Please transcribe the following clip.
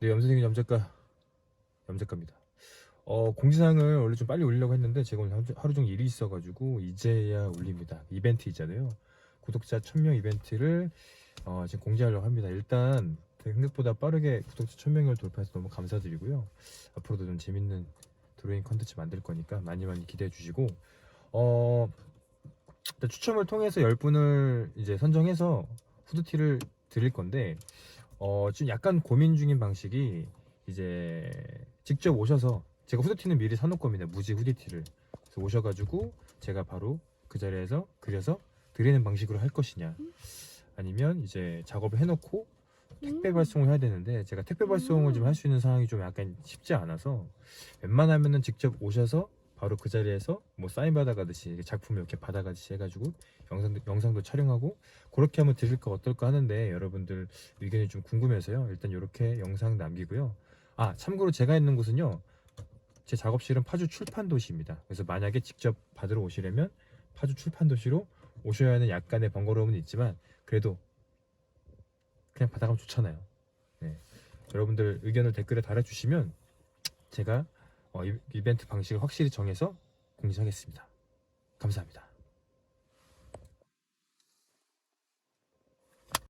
네, 염선생님 염작가 염작가입니다. 어, 공지사항을 원래 좀 빨리 올리려고 했는데 제가 오늘 하루- 종일 일이 있어가지고 이제야 올립니다. 이벤트 있잖아요. 구독자 1000명 이벤트를 어, 지금 공지하려고 합니다. 일단 생각보다 빠르게 구독자 1000명을 돌파해서 너무 감사드리고요. 앞으로도 좀 재밌는 드로잉 컨텐츠 만들 거니까 많이 많이 기대해 주시고 어, 추첨을 통해서 10분을 이제 선정해서 후드티를 드릴 건데 어, 지금 약간 고민 중인 방식이 이제 직접 오셔서 제가 후드티는 미리 사놓을 겁니다. 무지 후드티를. 그래서 오셔가지고 제가 바로 그 자리에서 그려서 드리는 방식으로 할 것이냐. 아니면 이제 작업을 해놓고 택배 음. 발송을 해야 되는데 제가 택배 발송을 좀 할 수 있는 상황이 좀 약간 쉽지 않아서 웬만하면은 직접 오셔서 바로 그 자리에서 뭐 사인 받아가듯이 작품을 이렇게 받아가듯이 해가지고 영상도, 영상도 촬영하고 그렇게 하면 드릴까 어떨까 하는데 여러분들 의견이 좀 궁금해서요. 일단 이렇게 영상 남기고요. 아 참고로 제가 있는 곳은요. 제 작업실은 파주 출판도시입니다. 그래서 만약에 직접 받으러 오시려면 파주 출판도시로 오셔야 하는 약간의 번거로움은 있지만 그래도 그냥 받아가면 좋잖아요. 네. 여러분들 의견을 댓글에 달아주시면 제가 어, 이- 이벤트 방식을 확실히 정해서 공지하겠습니다. 감사합니다.